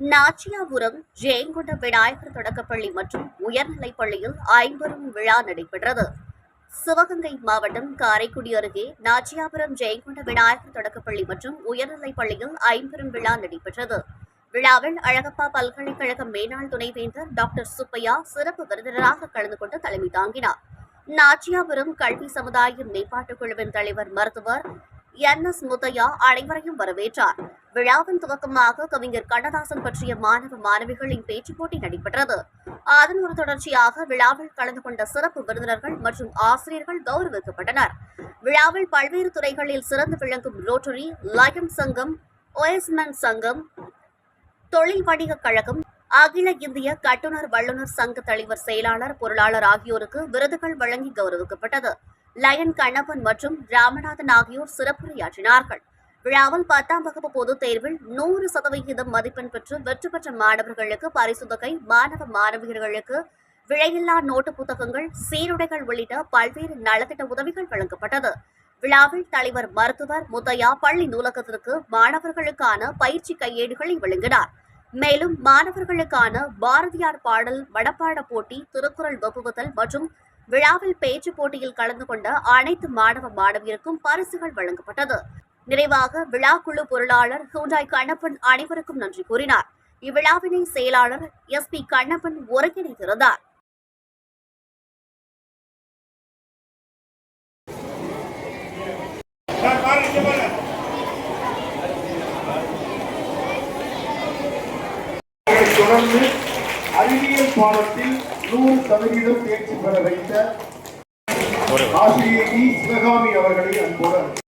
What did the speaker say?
நாச்சியாபுரம் ஜெயங்கொண்ட விநாயகர் தொடக்கப்பள்ளி மற்றும் உயர்நிலைப் பள்ளியில் ஐம்பெரும் விழா நடைபெற்றது. சிவகங்கை மாவட்டம் காரைக்குடி அருகே நாச்சியாபுரம் ஜெயங்கொண்ட விநாயகர் தொடக்கப்பள்ளி மற்றும் உயர்நிலைப் பள்ளியில் ஐம்பெரும் விழா நடைபெற்றது. விழாவில் அழகப்பா பல்கலைக்கழக மேனாள் துணைவேந்தர் டாக்டர் சுப்பையா சிறப்பு விருந்தினராக கலந்து கொண்டு தலைமை தாங்கினார். நாச்சியாபுரம் கல்வி சமுதாய மேம்பாட்டுக் குழுவின் தலைவர் மருத்துவர் என் எஸ் முத்தையா அனைவரையும் வரவேற்றார். விழாவின் துவக்கமாக கவிஞர் கண்ணதாசன் பற்றிய மாணவ மாணவிகளின் பேச்சுப் போட்டி நடைபெற்றது. அதன் ஒரு தொடர்ச்சியாக விழாவில் கலந்து கொண்ட சிறப்பு விருந்தினர்கள் மற்றும் ஆசிரியர்கள் கௌரவிக்கப்பட்டனர். விழாவில் பல்வேறு துறைகளில் சிறந்து விளங்கும் ரோட்டரி லயன் சங்கம் ஒயஸ்மேன் சங்கம் தொழில் வணிகக் கழகம் அகில இந்திய கட்டுநர் வல்லுநர் சங்க தலைவர் செயலாளர் பொருளாளர் ஆகியோருக்கு விருதுகள் வழங்கி கௌரவிக்கப்பட்டது. லயன் கண்ணப்பன் மற்றும் ராமநாதன் ஆகியோர் சிறப்புரையாற்றினார்கள். விழாவில் பத்தாம் வகுப்பு பொதுத் தேர்வில் நூறு சதவிகிதம் மதிப்பெண் பெற்று வெற்றி பெற்ற மாணவர்களுக்கு பரிசு தொகை மாணவ மாணவியர்களுக்கு விலையில்லா நோட்டு புத்தகங்கள் சீருடைகள் உள்ளிட்ட பல்வேறு நலத்திட்ட உதவிகள் வழங்கப்பட்டது. விழாவில் தலைவர் மருத்துவர் முத்தையா பள்ளி நூலகத்திற்கு மாணவர்களுக்கான பயிற்சி கையேடுகளை வழங்கினார். மேலும் மாணவர்களுக்கான பாரதியார் பாடல் மனப்பாட போட்டி திருக்குறள் வகுப்புதல் மற்றும் விழாவில் பேச்சு போட்டியில் கலந்து கொண்ட அனைத்து மாணவ மாணவியருக்கும் பரிசுகள் வழங்கப்பட்டது. நிறைவாக விழா குழு பொருளாளர் ஹூண்டாய் கண்ணப்பன் அனைவருக்கும் நன்றி கூறினார். இவ்விழாவினை செயலாளர் எஸ் பி கண்ணப்பன் ஒருங்கிணைத்திருந்தார் தொடர்ந்து அறிவியல் பாடத்தில் நூறு சதவீதம் தேர்ச்சி பெற வைத்த ஆசிரியை டி சிவகாமி அவர்களை அன்போடு